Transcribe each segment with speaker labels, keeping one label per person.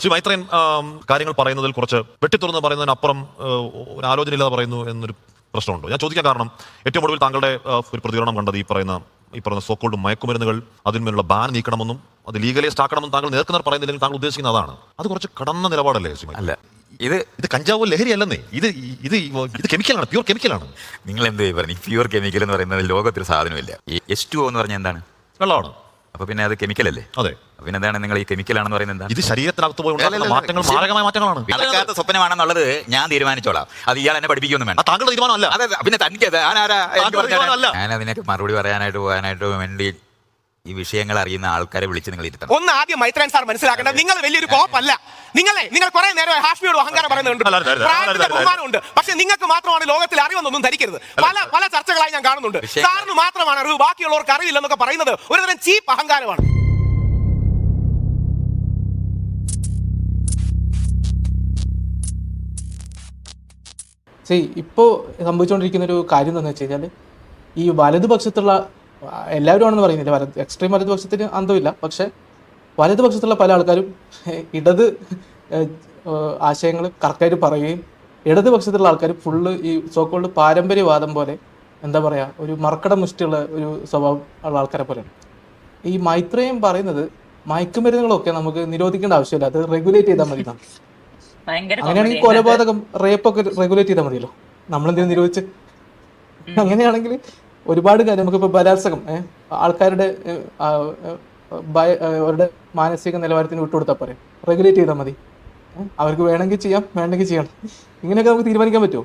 Speaker 1: ശ്രീ മൈത്രൻ കാര്യങ്ങൾ പറയുന്നതിൽ കുറച്ച് വെട്ടിത്തുറന്ന് പറയുന്നതിനപ്പുറം ഒരു ആലോചന ഇല്ലാതെ പറയുന്നു എന്നൊരു പ്രശ്നമുണ്ടോ. ഞാൻ ചോദിക്കാൻ കാരണം ഏറ്റവും ഒടുവിൽ താങ്കളുടെ ഒരു പ്രതികരണം കണ്ടത് ഈ പറയുന്ന ഈ പറയുന്ന സോക്കോൾഡ് മയക്കുമരുന്നുകൾ അതിന്മേലുള്ള ബാൻ നീക്കണമെന്നും അത് ലീഗലൈസ്ഡ് ആക്കണമെന്നും താങ്കൾ നേർക്കുനേർ പറയുന്നില്ലെങ്കിൽ താങ്കൾ ഉദ്ദേശിക്കുന്ന അതാണ്. അത് കുറച്ച് കടന്ന നിലപാടല്ലേ
Speaker 2: അല്ല ഇത്
Speaker 1: ഇത് കഞ്ചാവ് ലഹരി അല്ലെന്നേ ഇത് ഇത് ഇത് കെമിക്കലാണ് പ്യൂർ കെമിക്കലാണ്
Speaker 2: നിങ്ങൾ എന്ത് പറഞ്ഞു പ്യൂർ കെമിക്കൽ എന്ന് പറയുന്നത് ലോകത്തിൽ സാധനമില്ല എച്ച് ടു എന്ന് പറഞ്ഞാൽ എന്താണ്?
Speaker 1: വെള്ളമാണ്.
Speaker 2: അപ്പൊ പിന്നെ അത് കെമിക്കൽ അല്ലേ?
Speaker 1: അതെ.
Speaker 2: പിന്നെ എന്താണ് നിങ്ങൾ ഈ കെമിക്കൽ ആണെന്ന് പറയുന്നത് എന്താ
Speaker 1: ഇത് ശരീരത്തിനകത്ത് പോയി മാറ്റങ്ങൾ. മാരകമായ മാറ്റങ്ങളാണ്.
Speaker 2: നടക്കാത്ത സ്വപ്നമാണെന്നുള്ളത് ഞാൻ തീരുമാനിച്ചോളാം. അത് ഇയാൾ എന്നെ പഠിപ്പിക്കൊന്നും
Speaker 1: ആ
Speaker 2: താങ്കൾ
Speaker 1: താങ്കളുടെ തീരുമാനമല്ല.
Speaker 2: അതെ അതെ, പിന്നെ തനിക്ക് അത് എനിക്ക്
Speaker 1: താങ്കളുടെ? തീരുമാനമല്ല.
Speaker 2: ഞാൻ അതിനൊക്കെ മറുപടി പറയാനായിട്ട് പോകാനായിട്ട് വേണ്ടി ഈ വിഷയങ്ങൾ അറിയുന്ന ആൾക്കാരെ വിളിച്ച് നിങ്ങൾ ഇരുത്തണം.
Speaker 3: ഒന്ന് ആദ്യം മൈത്രൻ സാർ മനസ്സിലാക്കണം നിങ്ങൾ വലിയൊരു കോപ്പല്ല. നിങ്ങളെ നിങ്ങൾ കുറെ നേരം ഹാഷ്മിയോട് അഹങ്കാരം പറയുന്നുണ്ട്. പ്രായത്തിന്റെ. ബഹുമാനമുണ്ട്. പക്ഷെ നിങ്ങൾക്ക് മാത്രമാണ് ലോകത്തിൽ അറിവെന്നൊന്നും ധരിക്കരുത്. പല പല ചർച്ചകളായി ഞാൻ കാണുന്നുണ്ട്. സാറിന് മാത്രമാണ് അറിവ് ബാക്കിയുള്ളവർക്ക് അറിവില്ലെന്നൊക്കെ പറയുന്നത് ഒരുതരം ചീപ്പ് അഹങ്കാരമാണ്.
Speaker 4: see ഇപ്പോൾ സംഭവിച്ചുകൊണ്ടിരിക്കുന്ന ഒരു കാര്യം എന്താണെന്ന് വെച്ച് കഴിഞ്ഞാൽ ഈ വലതുപക്ഷത്തുള്ള എല്ലാവരും ആണെന്ന് പറയുന്നില്ല. വലത് എക്സ്ട്രീം വലതുപക്ഷത്തിന് അന്തമില്ല. പക്ഷെ വലതുപക്ഷത്തുള്ള പല ആൾക്കാരും ഇടത് ആശയങ്ങൾ കറക്റ്റായിട്ട് പറയുകയും ഇടതുപക്ഷത്തുള്ള ആൾക്കാർ ഫുള്ള് ഈ സോക്കോൾഡ് പാരമ്പര്യവാദം പോലെ എന്താ പറയുക ഒരു മറക്കട മുഷ്ടിയുള്ള ഒരു സ്വഭാവം ഉള്ള ആൾക്കാരെ പോലെയാണ്. ഈ മൈത്രയും പറയുന്നത് മയക്കുമരുന്നുകളൊക്കെ നമുക്ക് നിരോധിക്കേണ്ട ആവശ്യമില്ല. അത് റെഗുലേറ്റ് ചെയ്താൽ മതി അങ്ങനെയാണെങ്കിൽ. കൊലപാതകം റേപ്പൊക്കെ റെഗുലേറ്റ് ചെയ്താൽ മതിയല്ലോ. നമ്മളെന്തിനും നിരോധിച്ച്? അങ്ങനെയാണെങ്കിൽ ഒരുപാട് കാര്യം നമുക്കിപ്പോൾ ബലാത്സംഗം ആൾക്കാരുടെ ഭയ അവരുടെ മാനസിക നിലവാരത്തിന് വിട്ടുകൊടുത്താൽ പോരെ? റെഗുലേറ്റ് ചെയ്താൽ മതി. അവർക്ക് വേണമെങ്കിൽ ചെയ്യാം വേണമെങ്കിൽ ചെയ്യണം. ഇങ്ങനെയൊക്കെ നമുക്ക് തീരുമാനിക്കാൻ പറ്റുമോ?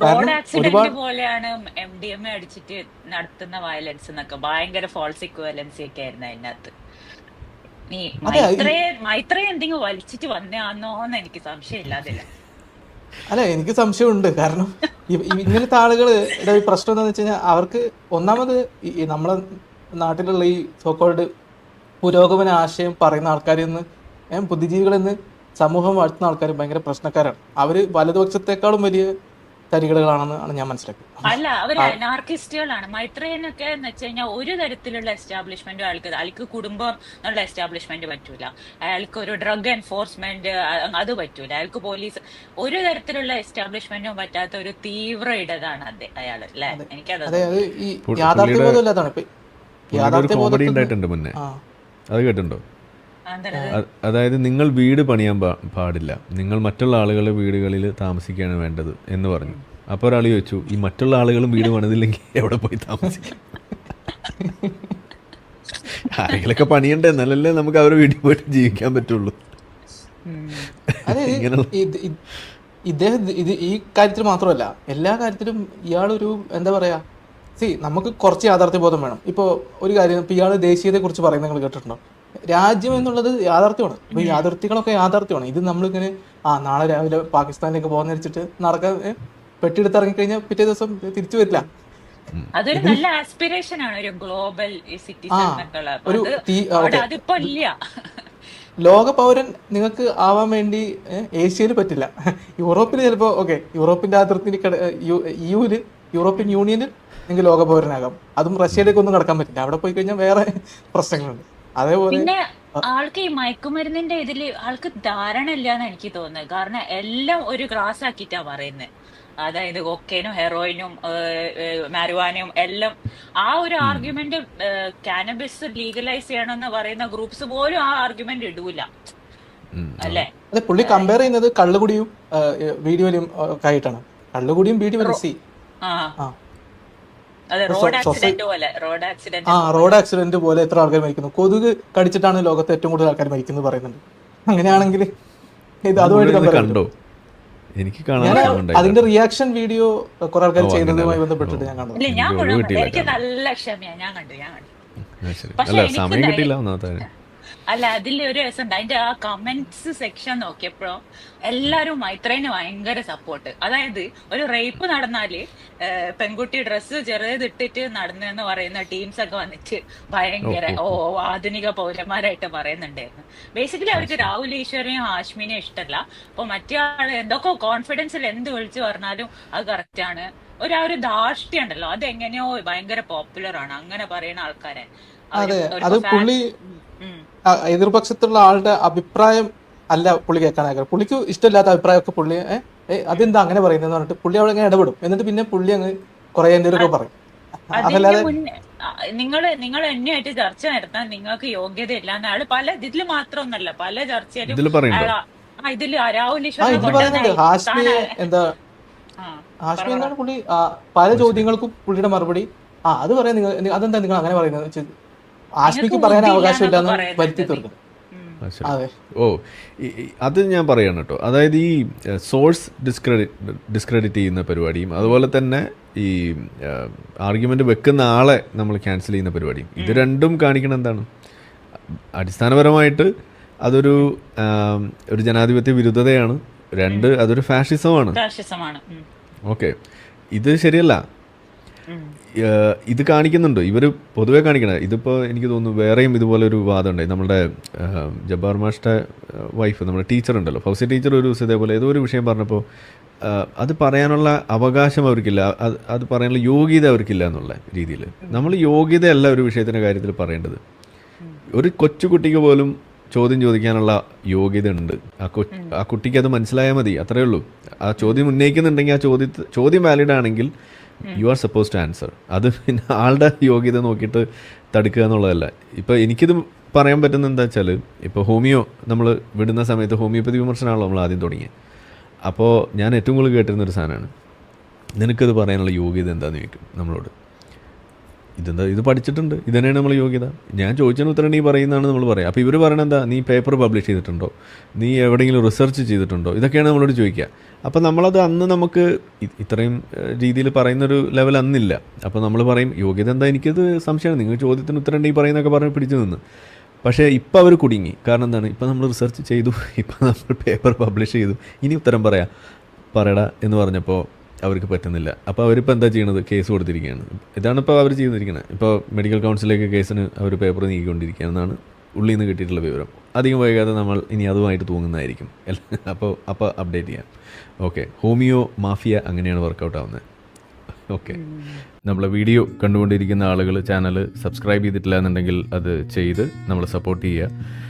Speaker 5: റോഡ് ആക്സിഡന്റ് പോലെയാണ് എം ഡി എം എ അടിച്ചിട്ട് നടത്തുന്ന വയലൻസ് എന്നൊക്കെ. ഭയങ്കര ഫോൾസ് ഇക്വലൻസി ഒക്കെ ആയിരുന്നു അതിനകത്ത്. നീ മൈത്രേ മൈത്രേ എന്തെങ്കിലും വലിച്ചിട്ട് വന്നാന്നോന്ന് എനിക്ക് സംശയമില്ലാതില്ല
Speaker 4: അല്ല എനിക്ക് സംശയമുണ്ട്. കാരണം ഇങ്ങനത്തെ ആളുകളുടെ ഒരു പ്രശ്നം എന്താണെന്ന് വെച്ച് കഴിഞ്ഞാൽ അവർക്ക് ഒന്നാമത് ഈ ഈ നമ്മളെ നാട്ടിലുള്ള ഈ സോക്കോൾഡ് പുരോഗമന ആശയം പറയുന്ന ആൾക്കാരിൽ നിന്ന് ബുദ്ധിജീവികളിൽ സമൂഹം വാഴ്ത്തുന്ന ആൾക്കാർ ഭയങ്കര പ്രശ്നക്കാരാണ്. അവർ വലതുപക്ഷത്തെക്കാളും വലിയ തരികടകളാണെന്നാണ് ഞാൻ മനസ്സിലാക്കിയത്.
Speaker 5: അല്ല അവർ അനാർക്കിസ്റ്റുകളാണ്. മൈത്രേനൊക്കെ എന്ന് വെച്ച് കഴിഞ്ഞാൽ ഒരു തരത്തിലുള്ള എസ്റ്റാബ്ലിഷ്മെന്റും അയാൾക്ക് അയാൾക്ക് കുടുംബം എന്നുള്ള എസ്റ്റാബ്ലിഷ്മെന്റ് പറ്റൂല. അയാൾക്ക് ഒരു ഡ്രഗ് എൻഫോഴ്സ്മെന്റ് അത് പറ്റൂല. അയാൾക്ക് പോലീസ് ഒരു തരത്തിലുള്ള എസ്റ്റാബ്ലിഷ്മെന്റും പറ്റാത്ത ഒരു തീവ്ര ഇടതാണ് അത് അയാൾ അല്ലെ? എനിക്കത്
Speaker 4: അതെ അത് ഈ
Speaker 6: പുള്ളി-
Speaker 4: യാഥാർത്ഥ്യബോധം ഇല്ലാത്തതാണ് ആ.
Speaker 6: അത് കേട്ടിട്ടുണ്ടോ? അതായത് നിങ്ങൾ വീട് പണിയാൻ പാടില്ല. നിങ്ങൾ മറ്റുള്ള ആളുകളുടെ വീടുകളിൽ താമസിക്കുകയാണ് വേണ്ടത് എന്ന് പറഞ്ഞു. അപ്പോൾ ഒരാൾ ചോദിച്ചു ഈ മറ്റുള്ള ആളുകളും വീട് പണിതില്ലെങ്കിൽ എവിടെ പോയി താമസിക്കും? ആരെങ്കിലൊക്കെ പണിയണ്ടേ എന്നാലല്ലേ നമുക്ക് അവരുടെ വീട്ടിൽ പോയിട്ട് ജീവിക്കാൻ പറ്റുള്ളൂ.
Speaker 4: ഇദ്ദേഹം ഇത് ഈ കാര്യത്തിൽ മാത്രമല്ല എല്ലാ കാര്യത്തിലും ഇയാളൊരു എന്താ പറയാ സി നമുക്ക് കുറച്ച് യാഥാർത്ഥ്യബോധം വേണം. ഇപ്പോൾ ഒരു കാര്യം ഇപ്പോൾ ഇയാൾ ദേശീയതയെ കുറിച്ച് പറയുന്നത് നിങ്ങൾ കേട്ടിട്ടുണ്ടോ? രാജ്യം എന്നുള്ളത് യാഥാർത്ഥ്യമാണ്. ഇപ്പോൾ യാഥാർത്ഥ്യങ്ങളൊക്കെ യാഥാർത്ഥ്യമാണ്. ഇത് നമ്മളിങ്ങനെ ആ നാളെ രാവിലെ പാകിസ്ഥാനിലേക്ക് പോകുന്ന വെച്ചിട്ട് നടക്കാൻ പെട്ടിയെടുത്ത് ഇറങ്ങിക്കഴിഞ്ഞാൽ പിറ്റേ ദിവസം തിരിച്ചു വരില്ല.
Speaker 5: അതൊരു നല്ല ആസ്പിറേഷൻ ആണ് ഒരു ഗ്ലോബൽ. അതിപ്പോ ഇല്ല.
Speaker 4: ലോക പൗരൻ നിങ്ങൾക്ക് ആവാൻ വേണ്ടി ഏഷ്യയിൽ പറ്റില്ല. യൂറോപ്പിൽ ചിലപ്പോ ഓക്കെ യൂറോപ്പിന്റെ അതിർത്തി യുവിൽ യൂറോപ്യൻ യൂണിയനിൽ നിങ്ങൾക്ക് ലോക പൗരനാകാം അതും റഷ്യയിലേക്ക് ഒന്നും കടക്കാൻ പറ്റില്ല. അവിടെ പോയി കഴിഞ്ഞാൽ വേറെ പ്രശ്നങ്ങളുണ്ട്. അതേപോലെ
Speaker 5: പിന്നെ ആൾക്ക് ഈ മയക്കുമരുന്നിന്റെ ഇതിൽ ആൾക്ക് ധാരണ ഇല്ലാന്ന് എനിക്ക് തോന്നുന്നത്. കാരണം എല്ലാം ഒരു ക്ലാസ് ആക്കിയിട്ടാ പറയുന്നത് അതായത് കൊക്കേനും ഹെറോയിനും മാരുവാനും എല്ലാം ആ ഒരു ആർഗ്യുമെന്റ് കാനബിസ് ലീഗലൈസ് ചെയ്യണമെന്ന് പറയുന്ന ഗ്രൂപ്പ്സ് പോലും ആ ആർഗ്യുമെന്റ് ഇടൂല. അല്ലേ?
Speaker 4: അതെ പുള്ളി കമ്പയർ ചെയ്യുന്നത് കള്ളുകുടിയും വീഡിയോയിലും ആയിട്ടാണ്. കള്ളുകുടിയും വീഡിയോ സി
Speaker 5: ആ.
Speaker 4: ആ
Speaker 5: റോഡ് ആക്സിഡന്റ് പോലെ റോഡ് ആക്സിഡന്റ്
Speaker 4: ആ റോഡ് ആക്സിഡന്റ് പോലെ എത്ര ആൾക്കാർ മരിക്കുന്നു? കൊതുക് കടിച്ചിട്ടാണ് ലോകത്ത് ഏറ്റവും കൂടുതൽ ആൾക്കാർ മരിക്കുന്നത് പറയുന്നുണ്ട്. അങ്ങനെയാണെങ്കിൽ ഇത് അതുമായിട്ട്
Speaker 6: കണ്ടോ. എനിക്ക് കാണാൻ.
Speaker 4: അതിന്റെ റിയാക്ഷൻ വീഡിയോ കുറെ ആൾക്കാർ ചെയ്യുന്നതുമായി ബന്ധപ്പെട്ടിട്ട് ഞാൻ
Speaker 5: കണ്ടു. ഞാൻ കണ്ടു ഞാൻ കണ്ടു.
Speaker 6: ശരി.
Speaker 5: പക്ഷേ
Speaker 6: അല്ല സമയം
Speaker 5: കിട്ടില്ല
Speaker 6: കിട്ടിയില്ല ഒന്നാമത്തെ.
Speaker 5: അല്ല അതിൽ ഒരു രസമുണ്ട്. അതിന്റെ ആ കമന്റ്സ് സെക്ഷൻ നോക്കിയപ്പോ എല്ലാരും മൈത്രേന് ഭയങ്കര സപ്പോർട്ട് അതായത് ഒരു റേപ്പ് നടന്നാൽ പെൺകുട്ടി ഡ്രസ്സ് ചെറുതിട്ടിട്ട് നടന്നെന്ന് പറയുന്ന ടീംസ് ഒക്കെ വന്നിട്ട് ഭയങ്കര ഓ ആധുനിക പൗരന്മാരായിട്ട് പറയുന്നുണ്ടായിരുന്നു. ബേസിക്കലി അവർക്ക് രാഹുൽ ഈശ്വരനെയും ആശ്മിനെയും ഇഷ്ടമല്ല അപ്പൊ മറ്റേ ആൾ എന്തൊക്കെ കോൺഫിഡൻസിൽ എന്ത് വിളിച്ചു പറഞ്ഞാലും അത് കറക്റ്റ് ആണ്. ഒരു ആ ഒരു ധാർഷ്ട്യം ഉണ്ടല്ലോ. അത് എങ്ങനെയോ ഭയങ്കര പോപ്പുലർ ആണ്. അങ്ങനെ പറയുന്ന ആൾക്കാരെ.
Speaker 4: അതെ അത് പുള്ളി എതിർപക്ഷത്തുള്ള ആളുടെ അഭിപ്രായം അല്ല പുള്ളി കേൾക്കാൻ ആഗ്രഹം. പുള്ളിക്ക് ഇഷ്ടമില്ലാത്ത അഭിപ്രായമൊക്കെ പുള്ളി ഏ, ഏ, അതെന്താ അങ്ങനെ പറയുന്നത് പറഞ്ഞിട്ട് പുള്ളി അവിടെ അങ്ങനെ ഇടപെടും. എന്നിട്ട് പിന്നെ പുള്ളി അങ്ങ് കുറെ എന്തെങ്കിലുമൊക്കെ പറയും. അതല്ലാതെ
Speaker 5: നിങ്ങൾ നിങ്ങൾ എന്നെയായിട്ട് ചർച്ച നടത്താൻ നിങ്ങൾക്ക് യോഗ്യത യോഗ്യതയില്ല ആൾ പല ഇതിൽ മാത്രമൊന്നല്ല പല ചർച്ചയിലും
Speaker 6: ഇതിൽ
Speaker 5: രാഹുൽ
Speaker 4: എന്താ ഹാഷ്മി എന്താണ് പുള്ളി പല ചോദ്യങ്ങൾക്കും പുള്ളിയുടെ മറുപടി. ആ അത് പറയാൻ നിങ്ങൾ അതെന്താ നിങ്ങൾ അങ്ങനെ പറയുന്നത്?
Speaker 5: നിങ്ങൾക്ക്
Speaker 4: പറയാൻ
Speaker 5: അവകാശം
Speaker 4: അവകാശമില്ലെന്ന് വരുത്തി. തീർക്കും.
Speaker 6: ഓ അത് ഞാൻ പറയാണ് കേട്ടോ അതായത് ഈ സോഴ്സ് ഡിസ്ക്രെഡിറ്റ് ഡിസ്ക്രെഡിറ്റ് ചെയ്യുന്ന പരിപാടിയും അതുപോലെ തന്നെ ഈ ആർഗ്യുമെന്റ് വെക്കുന്ന ആളെ നമ്മൾ ക്യാൻസൽ ചെയ്യുന്ന പരിപാടിയും ഇത് രണ്ടും കാണിക്കണം എന്താണ്? അടിസ്ഥാനപരമായിട്ട് അതൊരു ഒരു ജനാധിപത്യ വിരുദ്ധതയാണ് രണ്ട് അതൊരു ഫാഷിസമാണ്. ഓക്കെ. ഇത് ശരിയല്ല. ഇത് കാണിക്കുന്നുണ്ട്. ഇവർ പൊതുവെ കാണിക്കണ. ഇതിപ്പോൾ എനിക്ക് തോന്നുന്നു വേറെയും ഇതുപോലെ ഒരു വാദമുണ്ടായി നമ്മുടെ ജബ്ബാർ മാഷ്ടെ വൈഫ് നമ്മുടെ ടീച്ചർ ഉണ്ടല്ലോ. ഫൗസി ടീച്ചർ ഒരു ദിവസം ഇതേപോലെ ഏതോ ഒരു വിഷയം പറഞ്ഞപ്പോൾ അത് പറയാനുള്ള അവകാശം അവർക്കില്ല. അത് അത് പറയാനുള്ള യോഗ്യത അവർക്കില്ല എന്നുള്ള രീതിയിൽ നമ്മൾ യോഗ്യതയല്ല ഒരു വിഷയത്തിന്റെ കാര്യത്തിൽ പറയേണ്ടത്. ഒരു കൊച്ചുകുട്ടിക്ക് പോലും ചോദ്യം ചോദിക്കാനുള്ള യോഗ്യത ഉണ്ട് ആ കൊ ആ കുട്ടിക്ക് അത് മനസ്സിലായാൽ മതി. അത്രയേ ഉള്ളൂ. ആ ചോദ്യം ഉന്നയിക്കുന്നുണ്ടെങ്കിൽ ആ ചോദ്യ ചോദ്യം വാലിഡ് ആണെങ്കിൽ you are suppose to answer അത് പിന്നെ ആളുടെ യോഗ്യത നോക്കിയിട്ട് തടുക്കുക എന്നുള്ളതല്ല. ഇപ്പോൾ എനിക്കിത് പറയാൻ പറ്റുന്ന എന്താ വെച്ചാൽ ഇപ്പോൾ ഹോമിയോ നമ്മൾ വിടുന്ന സമയത്ത് ഹോമിയോപ്പതി വിമർശനമാണല്ലോ നമ്മൾ ആദ്യം തുടങ്ങിയത് അപ്പോൾ ഞാൻ ഏറ്റവും കൂടുതൽ കേട്ടിരുന്ന ഒരു സാധനമാണ്. നിനക്കത് പറയാനുള്ള യോഗ്യത എന്താണെന്ന് ചോദിക്കും നമ്മളോട്. ഇതെന്താ ഇത് പഠിച്ചിട്ടുണ്ട്. ഇതന്നെയാണ് തന്നെയാണ് നമ്മൾ യോഗ്യത. ഞാൻ ചോദിച്ചതിന് ഉത്തരം നീ പറയുന്നതാണ് നമ്മൾ പറയാം. അപ്പോൾ ഇവർ പറയണത് എന്താ? നീ പേപ്പർ പബ്ലിഷ് ചെയ്തിട്ടുണ്ടോ? നീ എവിടെയെങ്കിലും റിസർച്ച് ചെയ്തിട്ടുണ്ടോ? ഇതൊക്കെയാണ് നമ്മളോട് ചോദിക്കുക അപ്പോൾ നമ്മളത് അന്ന് നമുക്ക് ഇത്രയും രീതിയിൽ പറയുന്നൊരു ലെവൽ അന്നില്ല. അപ്പോൾ നമ്മൾ പറയും യോഗ്യത എന്താ? എനിക്കത് സംശയമാണ്. നിങ്ങൾ ചോദ്യത്തിന് ഉത്തരം നീ പറയുന്നൊക്കെ പറഞ്ഞ് പിടിച്ചു നിന്ന്. പക്ഷേ ഇപ്പോൾ അവർ കുടുങ്ങി. കാരണം എന്താണ്? ഇപ്പോൾ നമ്മൾ റിസർച്ച് ചെയ്തു. ഇപ്പോൾ നമ്മൾ പേപ്പർ പബ്ലിഷ് ചെയ്തു. ഇനി ഉത്തരം പറയാം. പറയടാ എന്ന് പറഞ്ഞപ്പോൾ അവർക്ക് പറ്റുന്നില്ല. അപ്പോൾ അവരിപ്പോൾ എന്താ ചെയ്യണത്? കേസ് കൊടുത്തിരിക്കുകയാണ്. ഇതാണ് ഇപ്പോൾ അവർ ചെയ്തിരിക്കുന്നത് ഇപ്പോൾ മെഡിക്കൽ കൗൺസിലേക്ക് കേസിന് അവർ പേപ്പർ നീക്കിക്കൊണ്ടിരിക്കുകയാണെന്നാണ് ഉള്ളിൽ നിന്ന് കിട്ടിയിട്ടുള്ള വിവരം. അധികം വൈകാതെ നമ്മൾ ഇനി അതുമായിട്ട് തൂങ്ങുന്നതായിരിക്കും. അപ്പോൾ അപ്പോൾ അപ്ഡേറ്റ് ചെയ്യാം. ഓക്കെ ഹോമിയോ മാഫിയ അങ്ങനെയാണ് വർക്കൗട്ട് ആവുന്നത്. ഓക്കെ നമ്മളെ വീഡിയോ കണ്ടുകൊണ്ടിരിക്കുന്ന ആളുകൾ ചാനൽ സബ്സ്ക്രൈബ് ചെയ്തിട്ടില്ല എന്നുണ്ടെങ്കിൽ അത് ചെയ്ത് നമ്മളെ സപ്പോർട്ട് ചെയ്യുക.